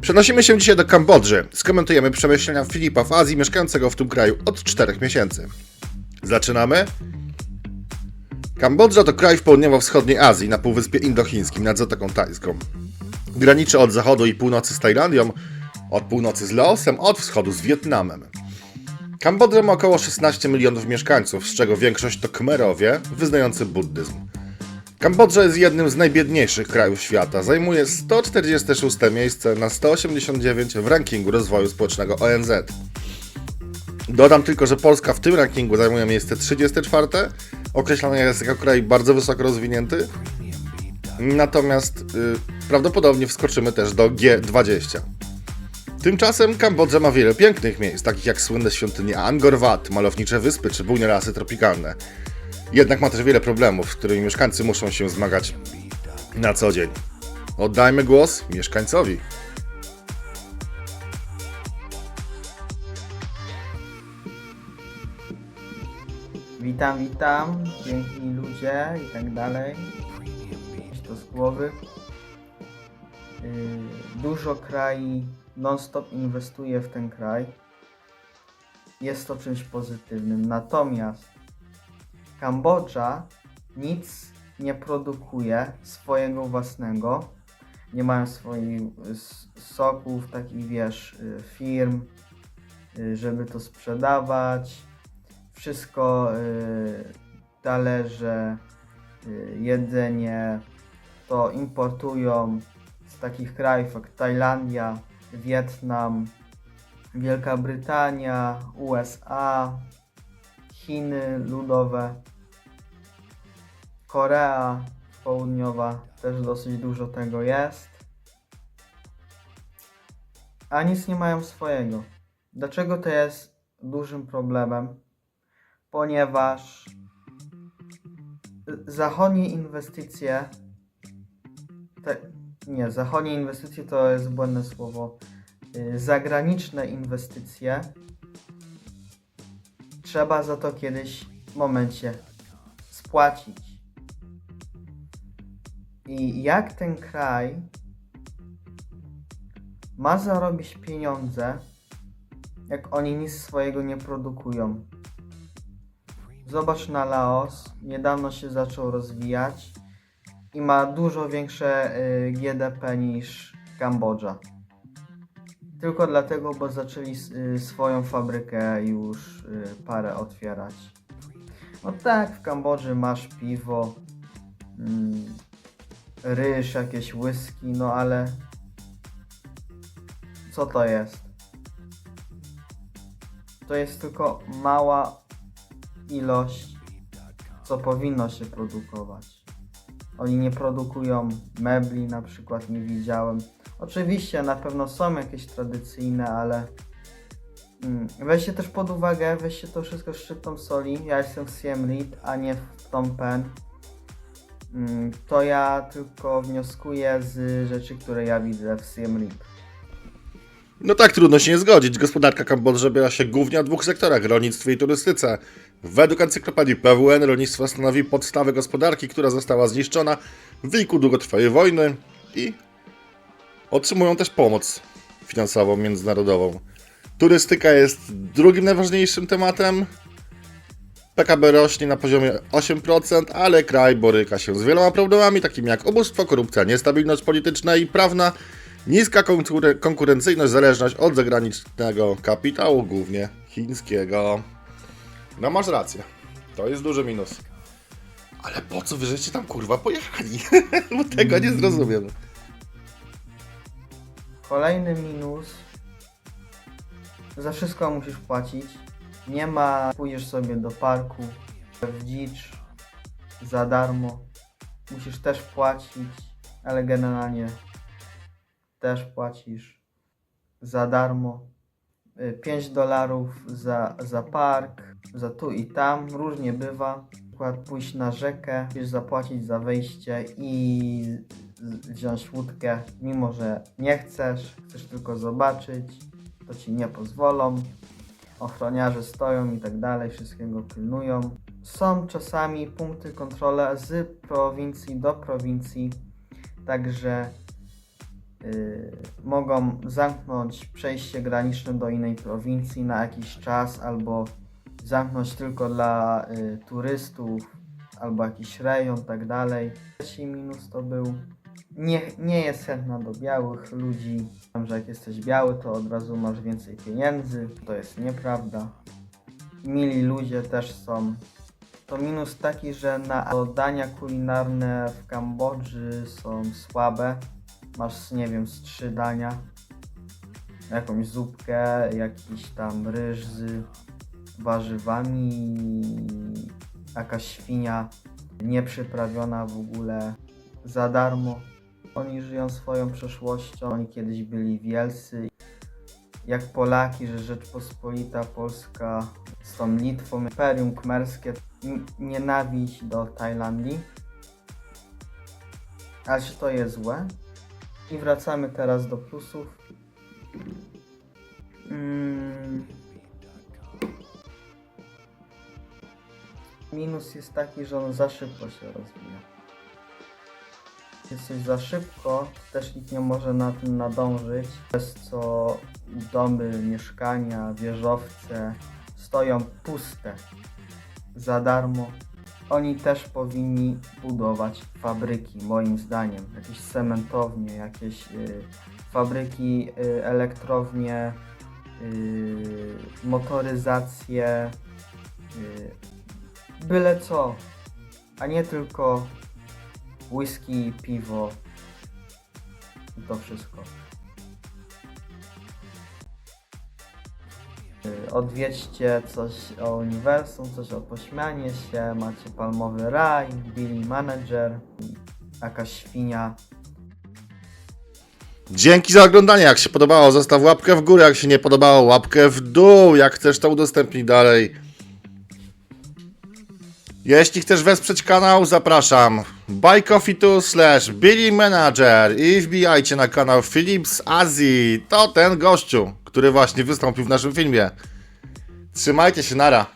Przenosimy się dzisiaj do Kambodży. Skomentujemy przemyślenia Filipa w Azji, mieszkającego w tym kraju od 4 miesięcy. Zaczynamy? Kambodża to kraj w południowo-wschodniej Azji, na Półwyspie Indochińskim, nad Zatoką Tajską. Graniczy od zachodu i północy z Tajlandią, od północy z Laosem, od wschodu z Wietnamem. Kambodża ma około 16 milionów mieszkańców, z czego większość to Khmerowie, wyznający buddyzm. Kambodża jest jednym z najbiedniejszych krajów świata. Zajmuje 146 miejsce na 189 w rankingu rozwoju społecznego ONZ. Dodam tylko, że Polska w tym rankingu zajmuje miejsce 34, określany jest jako kraj bardzo wysoko rozwinięty. Natomiast y, prawdopodobnie wskoczymy też do G20. Tymczasem Kambodża ma wiele pięknych miejsc, takich jak słynne świątynie Angkor Wat, malownicze wyspy czy bujne lasy tropikalne. Jednak ma też wiele problemów, z którymi mieszkańcy muszą się zmagać na co dzień. Oddajmy głos mieszkańcowi. Witam, witam, piękni ludzie i tak dalej. Idź to z głowy. Yy, Dużo krajów non-stop inwestuje w ten kraj. Jest to czymś pozytywnym. Natomiast Kambodża nic nie produkuje swojego własnego. Nie mają swoich soków, takich wiesz, y, firm, y, żeby to sprzedawać wszystko y, talerze, y, jedzenie to importują z takich krajów jak Tajlandia, Wietnam, Wielka Brytania, USA, Chiny ludowe, Korea Południowa też dosyć dużo tego jest. A nic nie mają swojego. Dlaczego to jest dużym problemem? Ponieważ zachodnie inwestycje, te, nie, zachodnie inwestycje to jest błędne słowo, Y, zagraniczne inwestycje trzeba za to kiedyś w momencie spłacić. I jak ten kraj ma zarobić pieniądze, jak oni nic swojego nie produkują? Zobacz na Laos, niedawno się zaczął rozwijać i ma dużo większe y, GDP niż Kambodża. Tylko dlatego, bo zaczęli y, swoją fabrykę już y, parę otwierać. No tak, w Kambodży masz piwo, mm, ryż, jakieś whisky, no ale co to jest? To jest tylko mała ilość, co powinno się produkować. Oni nie produkują mebli, na przykład nie widziałem. Oczywiście na pewno są jakieś tradycyjne, ale mm, weźcie też pod uwagę, weźcie to wszystko z szczyptą soli. Ja jestem w Siem a nie w Phnom Penh. Mm, To ja tylko wnioskuję z rzeczy, które ja widzę w Siem. No tak, trudno się nie zgodzić. Gospodarka Kambodży opiera się głównie na dwóch sektorach rolnictwie i turystyce. Według encyklopedii PWN rolnictwo stanowi podstawę gospodarki, która została zniszczona w wyniku długotrwałej wojny i otrzymują też pomoc finansową międzynarodową. Turystyka jest drugim najważniejszym tematem. PKB rośnie na poziomie 8%, ale kraj boryka się z wieloma problemami, takimi jak ubóstwo, korupcja, niestabilność polityczna i prawna, niska konkuren- konkurencyjność, zależność od zagranicznego kapitału, głównie chińskiego. No masz rację, to jest duży minus. Ale po co wy żeście tam kurwa pojechali? Bo tego nie zrozumiem. Kolejny minus. Za wszystko musisz płacić. Nie ma, pójdziesz sobie do parku, w dzicz, za darmo. Musisz też płacić, ale generalnie też płacisz za darmo. 5 dolarów za, za park, za tu i tam, różnie bywa. przykład pójść na rzekę, musisz zapłacić za wejście i wziąć łódkę, mimo że nie chcesz, chcesz tylko zobaczyć, to ci nie pozwolą. Ochroniarze stoją i tak dalej, wszystkiego pilnują. Są czasami punkty kontrola z prowincji do prowincji, także y, mogą zamknąć przejście graniczne do innej prowincji na jakiś czas albo zamknąć tylko dla y, turystów albo jakiś rejon, tak dalej. Trzeci minus to był nie, nie jest chętna do białych ludzi. Wiem, że jak jesteś biały, to od razu masz więcej pieniędzy. To jest nieprawda. Mili ludzie też są. To minus taki, że na dania kulinarne w Kambodży są słabe. Masz, nie wiem, z trzy dania. Jakąś zupkę, jakiś tam ryż z warzywami, jakaś świnia nieprzyprawiona w ogóle za darmo. Oni żyją swoją przeszłością, oni kiedyś byli wielcy. Jak Polaki, że Rzeczpospolita Polska z tą Litwą, Imperium Kmerskie, nienawiść do Tajlandii. Ale czy to jest złe? I wracamy teraz do plusów. Mm. Minus jest taki, że on za szybko się rozwija. Jest coś za szybko, też nikt nie może na tym nadążyć, przez co domy, mieszkania, wieżowce stoją puste za darmo. Oni też powinni budować fabryki, moim zdaniem. Jakieś cementownie, jakieś y, fabryki, y, elektrownie, y, motoryzację, y, byle co, a nie tylko whisky, piwo i to wszystko. Odwiedźcie coś o uniwersum, coś o pośmianie się, macie palmowy raj, Billy Manager, jakaś świnia. Dzięki za oglądanie. Jak się podobało, zostaw łapkę w górę. Jak się nie podobało, łapkę w dół. Jak chcesz, to udostępnij dalej. Jeśli chcesz wesprzeć kanał, zapraszam. Buy coffee to slash Billy Manager i wbijajcie na kanał Philips Azji. To ten gościu, który właśnie wystąpił w naszym filmie. Trzymajcie się, nara.